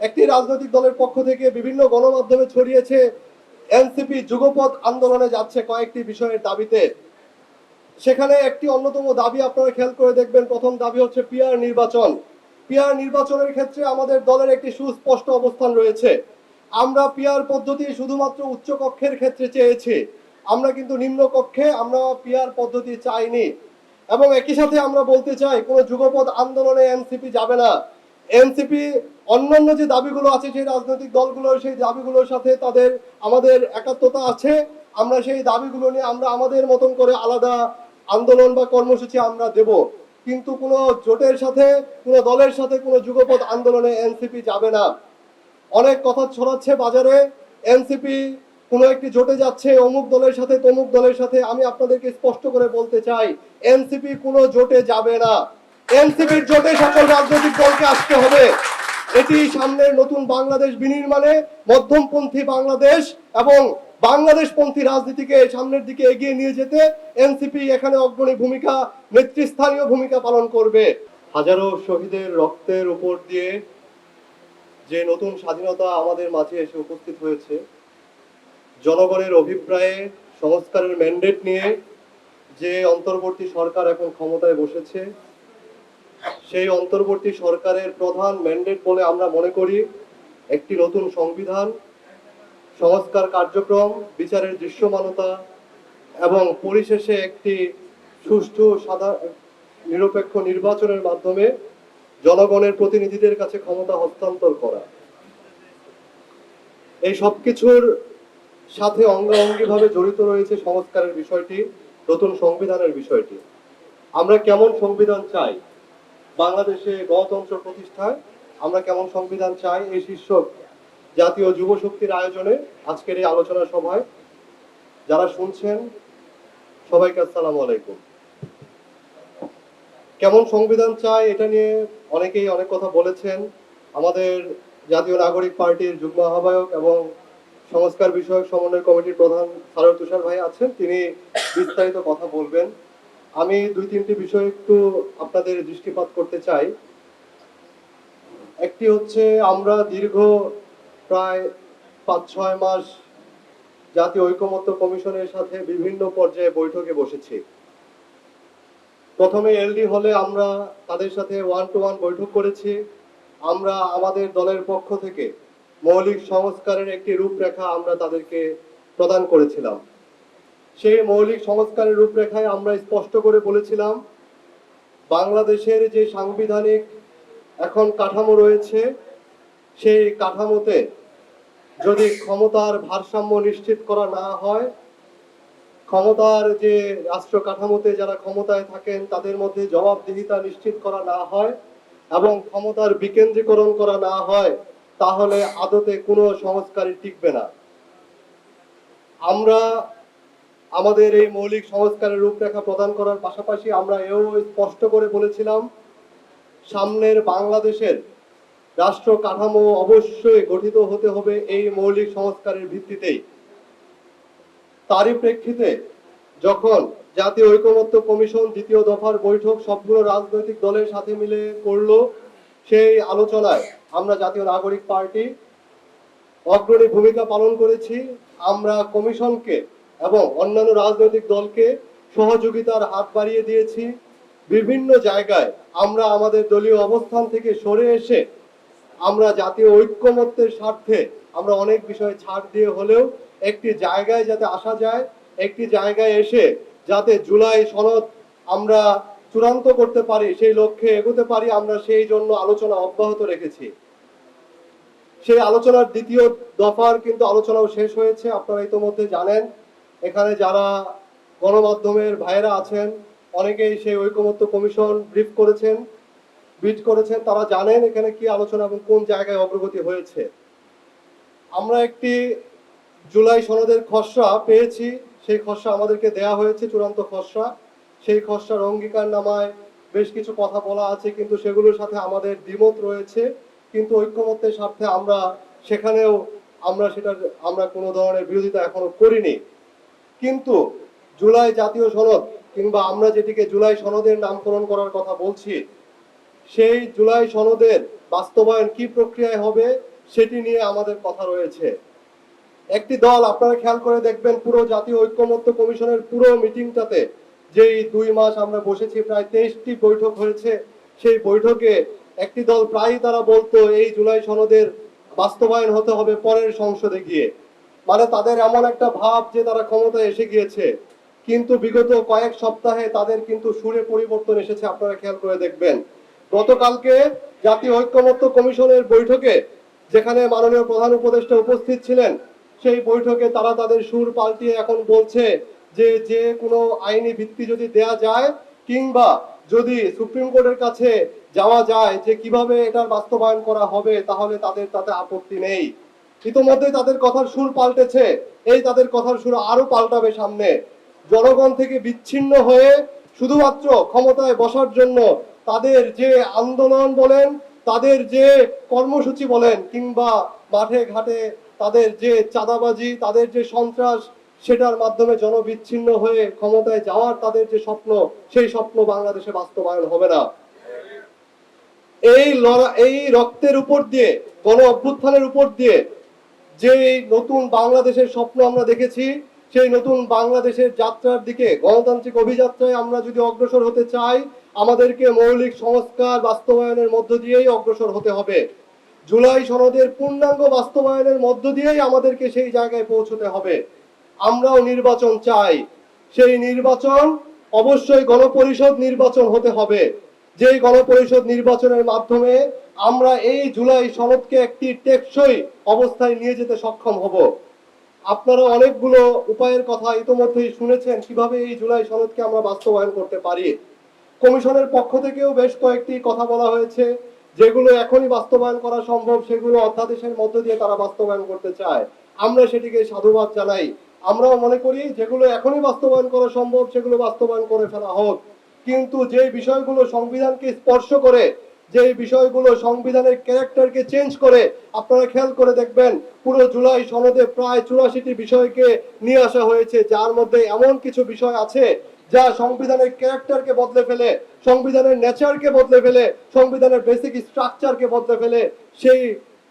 একটি রাজনৈতিক দলের পক্ষ থেকে বিভিন্ন গণমাধ্যমে ছড়িয়েছে এনসিপি যুগপথ আন্দোলনে যাচ্ছে কয়েকটি বিষয়ের দাবিতে। সেখানে একটি অন্যতম দাবি আপনারা খেয়াল করে দেখবেন, প্রথম দাবি হচ্ছে পিআর নির্বাচন। পিআর নির্বাচনের ক্ষেত্রে আমাদের দলের একটি সুস্পষ্ট অবস্থান রয়েছে। আমরা পিআর পদ্ধতি শুধুমাত্র উচ্চ কক্ষের ক্ষেত্রে চেয়েছি। আমরা কিন্তু নিম্ন কক্ষে আমরা পিআর পদ্ধতি চাইনি। এবং একই সাথে আমরা বলতে চাই, কোনো যুগপথ আন্দোলনে এনসিপি যাবে না। এনসিপি, অন্যান্য যে দাবিগুলো আছে, সেই রাজনৈতিক দলগুলোর সেই দাবিগুলোর সাথে তাদের, আমাদের একাত্মতা আছে। আমরা সেই দাবিগুলো নিয়ে আমরা আমাদের মতন করে আলাদা আন্দোলন বা কর্মসূচি আমরা দেব। কিন্তু কোনো জোটের সাথে, কোনো দলের সাথে কোনো যুগপথ আন্দোলনে এনসিপি যাবে না। অনেক কথা ছড়াচ্ছে বাজারে। এনসিপি কোনো একটি জোটে যাচ্ছে, অমুক দলের সাথে, তমুক দলের সাথে। আমি আপনাদেরকে স্পষ্ট করে বলতে চাই, এনসিপি কোনো জোটে যাবে না। এনসিপির জোটে সকল রাজনৈতিক দলকে আসতে হবে। এটি সামনের নতুন বাংলাদেশ বিনির্মাণে মধ্যমপন্থী বাংলাদেশ এবং বাংলাদেশপন্থী রাজনীতিকে সামনের দিকে এগিয়ে নিয়ে যেতে এনসিপি এখানে অগ্রণী ভূমিকা, নেতৃস্থানীয় ভূমিকা পালন করবে। হাজারো শহীদের রক্তের উপর দিয়ে যে নতুন স্বাধীনতা আমাদের মাঝে এসে উপস্থিত হয়েছে, জনগণের অভিপ্রায়ে, সংস্কারের ম্যান্ডেট নিয়ে যে অন্তর্বর্তী সরকার এখন ক্ষমতায় বসেছে সেই অন্তর্বর্তী সরকারের প্রধান ম্যান্ডেট বলে আমরা মনে করি। একটি নতুন সংবিধান, সংস্কার কার্যক্রম, বিচারের দৃশ্যমানতা এবং পরিশেষে একটি সুষ্ঠু, সাদা, নিরপেক্ষ নির্বাচনের মাধ্যমে জনগণের প্রতিনিধিদের কাছে ক্ষমতা হস্তান্তর করা। এই সবকিছুর সাথে অঙ্গাঅঙ্গিভাবে জড়িত রয়েছে সংস্কারের বিষয়টি, নতুন সংবিধানের বিষয়টি। আমরা কেমন সংবিধান চাই? বাংলাদেশে গণতন্ত্র প্রতিষ্ঠায় আমরা কেমন সংবিধান চাই এই শীর্ষক জাতীয় যুব শক্তির আয়োজনে আজকের এই আলোচনা সভায় যারা শুনছেন, সবাইকে আসসালামু আলাইকুম। কেমন সংবিধান চাই এটা নিয়ে অনেকেই অনেক কথা বলেছেন। আমাদের জাতীয় নাগরিক পার্টির যুগ্ম আহ্বায়ক এবং সংস্কার বিষয়ক সমন্বয় কমিটির প্রধান সারর তুষার ভাই আছেন। তিনি বিস্তারিত কথা বলবেন। আমি দুই, তিনটি বিষয় একটু আপনাদের দৃষ্টিপাত করতে চাই। একটি হচ্ছে, আমরা দীর্ঘ প্রায় পাঁচ ছয় মাস জাতীয় ঐকমত্য কমিশনের সাথে বিভিন্ন পর্যায়ে বৈঠকে বসেছি। প্রথমে এলডি হলে আমরা তাদের সাথে ওয়ান টু ওয়ান বৈঠক করেছি। আমরা আমাদের দলের পক্ষ থেকে মৌলিক সংস্কারের একটি রূপরেখা আমরা তাদেরকে প্রদান করেছিলাম। সেই মৌলিক সংস্কারের রূপরেখায় আমরা স্পষ্ট করে বলেছিলাম, বাংলাদেশের যে সাংবিধানিক এখন কাঠামো রয়েছে, সেই কাঠামোতে যদি ক্ষমতার ভারসাম্য নিশ্চিত করা না হয়, ক্ষমতার যে রাষ্ট্র কাঠামোতে যারা ক্ষমতায় থাকেন, তাদের মধ্যে জবাবদিহিতা নিশ্চিত করা না হয় এবং ক্ষমতার বিকেন্দ্রীকরণ করা না হয়, তাহলে আদতে কোনো সংস্কারই টিকবে না। আমরা আমাদের এই মৌলিক সংস্কারের রূপরেখা প্রদান করার পাশাপাশি আমরা এও স্পষ্ট করে বলেছিলাম, সামনের বাংলাদেশের রাষ্ট্র কাঠামো অবশ্যই গঠিত হতে হবে এই মৌলিক সংস্কারের ভিত্তিতেই। তারই প্রেক্ষিতে যখন জাতীয় ঐকমত্য কমিশন দ্বিতীয় দফার বৈঠক সবগুলো রাজনৈতিক দলের সাথে মিলে করল, সেই আলোচনায় আমরা জাতীয় নাগরিক পার্টি অগ্রণী ভূমিকা পালন করেছি। আমরা কমিশনকে এবং অন্যান্য রাজনৈতিক দলকে সহযোগিতার হাত বাড়িয়ে দিয়েছি। বিভিন্ন জায়গায় আমরা আমাদের দলীয় অবস্থান থেকে সরে এসে আমরা জাতীয় ঐক্যমত্যের স্বার্থে আমরা অনেক বিষয়ে ছাড় দিয়ে হলেও একটি জায়গায় যাতে আসা যায়, একটি জায়গায় এসে যাতে জুলাই সনদ আমরা চূড়ান্ত করতে পারি, সেই লক্ষ্যে এগোতে পারি, আমরা সেই জন্য আলোচনা অব্যাহত রেখেছি। সেই আলোচনার দ্বিতীয় দফার কিন্তু আলোচনাও শেষ হয়েছে, আপনারা ইতোমধ্যে জানেন। এখানে যারা গণমাধ্যমের ভাইয়েরা আছেন, অনেকেই সেই ঐকমত্য কমিশন ব্রিফ করেছেন, বিট করেছেন। তারা জানেন এখানে কি আলোচনা এবং কোন জায়গায় অগ্রগতি হয়েছে। আমরা একটি জুলাই সনদের খসড়া পেয়েছি। সেই খসড়া আমাদেরকে দেয়া হয়েছে, চূড়ান্ত খসড়া। সেই খসড়ার অঙ্গীকার নামায় বেশ কিছু কথা বলা আছে, কিন্তু সেগুলোর সাথে আমাদের দ্বিমত রয়েছে। কিন্তু ঐক্যমত্যের স্বার্থে আমরা সেখানেও আমরা সেটার, আমরা কোনো ধরনের বিরোধিতা এখনও করিনি। কিন্তু জুলাই জাতীয় সনদ কিংবা আমরা যেটিকে জুলাই সনদের নামকরণ করার কথা বলছি, সেই জুলাই সনদের বাস্তবায়ন কি প্রক্রিয়ায় হবে সেটি নিয়ে আমাদের কথা রয়েছে। একটি দল আপনারা খেয়াল করে দেখবেন পুরো জাতীয় ঐক্যমত্য কমিশনের পুরো মিটিংটাতে যেই দুই মাস আমরা বসেছি, প্রায় তেইশটি বৈঠক হয়েছে, সেই বৈঠকে একটি দল প্রায়ই তারা বলতো এই জুলাই সনদের বাস্তবায়ন হতে হবে পরের সংসদে গিয়ে। মানে তাদের এমন একটা ভাব যে তারা ক্ষমতায় এসে গিয়েছে। কিন্তু বিগত কয়েক সপ্তাহে তাদের কিন্তু সুরে পরিবর্তন এসেছে, আপনারা খেয়াল করে দেখবেন। গতকালকে জাতীয় ঐক্যমত্য কমিশনের বৈঠকে, যেখানে মাননীয় প্রধান উপদেষ্টা উপস্থিত ছিলেন, সেই বৈঠকে তারা তাদের সুর পাল্টিয়ে এখন বলছে যে যে কোনো আইনি ভিত্তি যদি দেয়া যায়, কিংবা যদি সুপ্রিম কোর্টের কাছে যাওয়া যায় যে কীভাবে এটার বাস্তবায়ন করা হবে, তাহলে তাদের তাতে আপত্তি নেই। ইতোমধ্যে তাদের কথার সুর পাল্টেছে। এই তাদের কথার সুর আরও পাল্টাবে সামনে। জনগণ থেকে বিচ্ছিন্ন হয়ে শুধুমাত্র ক্ষমতায় বসার জন্য তাদের যে আন্দোলন বলেন, তাদের যে কর্মসূচি বলেন, কিংবা মাঠে ঘাটে তাদের যে চাঁদাবাজি, তাদের যে সন্ত্রাস, সেটার মাধ্যমে জনবিচ্ছিন্ন হয়ে ক্ষমতায় যাওয়ার তাদের যে স্বপ্ন, সেই স্বপ্ন বাংলাদেশে বাস্তবায়ন হবে না। এই লড়া, এই রক্তের উপর দিয়ে গণ অভ্যুত্থানের উপর দিয়ে যে নতুন বাংলাদেশের স্বপ্ন আমরা দেখেছি, সেই নতুন বাংলাদেশের যাত্রার দিকে গণতান্ত্রিক অভিযাত্রায় আমরা যদি অগ্রসর হতে চাই, আমাদেরকে মৌলিক সংস্কার বাস্তবায়নের মধ্য দিয়েই অগ্রসর হতে হবে। জুলাই সনদের পূর্ণাঙ্গ বাস্তবায়নের মধ্য দিয়েই আমাদেরকে সেই জায়গায় পৌঁছতে হবে। আমরাও নির্বাচন চাই। সেই নির্বাচন অবশ্যই গণপরিষদ নির্বাচন হতে হবে। যেই গণপরিষদ নির্বাচনের মাধ্যমে আমরা এই জুলাই সনদকে একটি টেকসই অবস্থায় নিয়ে যেতে সক্ষম হব। আপনারা অনেকগুলো উপায়ের কথা ইতোমধ্যেই শুনেছেন কীভাবে এই জুলাই সনদকে আমরা বাস্তবায়ন করতে পারি। কমিশনের পক্ষ থেকেও বেশ কয়েকটি কথা বলা হয়েছে, যেগুলো এখনই বাস্তবায়ন করা সম্ভব, সেগুলো অধ্যাদেশের মধ্য দিয়ে তারা বাস্তবায়ন করতে চায়। আমরা সেটিকে সাধুবাদ জানাই। আমরাও মনে করি যেগুলো এখনই বাস্তবায়ন করা সম্ভব, সেগুলো বাস্তবায়ন করে ফেলা হোক। কিন্তু যে বিষয়গুলো সংবিধানকে স্পর্শ করে, যে বিষয়গুলো সংবিধানের ক্যারেক্টারকে চেঞ্জ করে, আপনারা খেয়াল করে দেখবেন পুরো জুলাই সনদে প্রায় চুরাশিটি বিষয়কে নিয়ে আসা হয়েছে, যার মধ্যে এমন কিছু বিষয় আছে যা সংবিধানের ক্যারেক্টারকে বদলে ফেলে, সংবিধানের নেচারকে বদলে ফেলে, সংবিধানের বেসিক স্ট্রাকচারকে বদলে ফেলে, সেই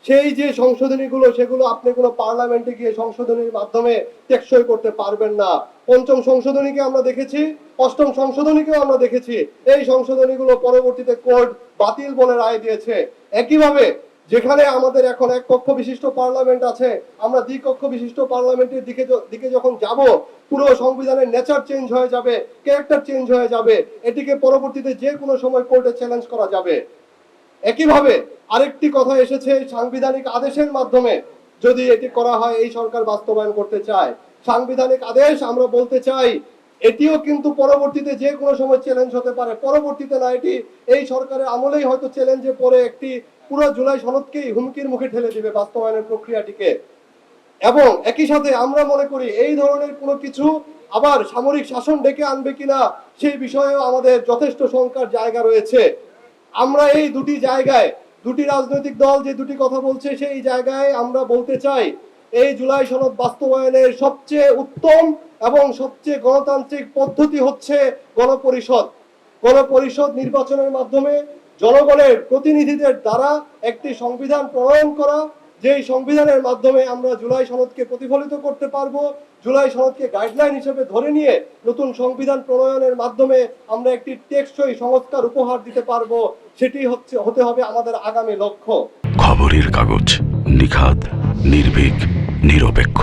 সেই যে সংশোধনীগুলো, সেগুলো আপনি কোনো পার্লামেন্টে গিয়ে সংশোধনীর মাধ্যমে টেকসই করতে পারবেন না। পঞ্চম সংশোধনীকে আমরা দেখেছি, অষ্টম সংশোধনীকেও আমরা দেখেছি। এই সংশোধনীগুলো পরবর্তীতে কোর্ট বাতিল বলে রায় দিয়েছে। একইভাবে, যেখানে আমাদের এখন এক কক্ষ বিশিষ্ট পার্লামেন্ট আছে, আমরা দ্বিকক্ষ বিশিষ্ট পার্লামেন্টের দিকে দিকে যখন যাব, পুরো সংবিধানের নেচার চেঞ্জ হয়ে যাবে, ক্যারেক্টার চেঞ্জ হয়ে যাবে, এটিকে পরবর্তীতে যে কোনো সময় কোর্টে চ্যালেঞ্জ করা যাবে। একইভাবে আরেকটি কথা এসেছে সাংবিধানিক আদেশের মাধ্যমে যদি এটি করা হয়, এই সরকার বাস্তবায়ন করতে চায়। সাংবিধানিক আদেশ আমরা বলতে চাই, এটিও কিন্তু পরবর্তীতে যে কোনো সময় চ্যালেঞ্জ হতে পারে। পরবর্তীতে না, এটি এই সরকারের আমলেই হয়তো চ্যালেঞ্জে পড়ে একটি পুরো জুলাই সনদকেই হুমকির মুখে ঠেলে দিবে বাস্তবায়নের প্রক্রিয়াটিকে। এবং একই সাথে আমরা মনে করি, এই ধরনের কোনো কিছু আবার সামরিক শাসন ডেকে আনবে কিনা সেই বিষয়েও আমাদের যথেষ্ট শঙ্কার জায়গা রয়েছে। আমরা এই দুটি জায়গায়, দুটি রাজনৈতিক দল যে দুটি কথা বলছে সেই জায়গায় আমরা বলতে চাই, এই জুলাই সনদ বাস্তবায়নের সবচেয়ে উত্তম এবং সবচেয়ে গণতান্ত্রিক পদ্ধতি হচ্ছে গণপরিষদ। গণপরিষদ নির্বাচনের মাধ্যমে জনগণের প্রতিনিধিদের দ্বারা একটি সংবিধান প্রণয়ন করা যেই সংবিধানের মাধ্যমে আমরা জুলাই সনদকে প্রতিফলিত করতে পারব, জুলাই সনদকে গাইডলাইন হিসেবে ধরে নিয়ে নতুন সংবিধান প্রণয়নের মাধ্যমে আমরা একটি টেকসই সংস্কার উপহার দিতে পারব, সেটি হচ্ছে, হতে হবে আমাদের আগামী লক্ষ্য। খবরের কাগজ নিখাদ, নির্ভীক, নিরপেক্ষ।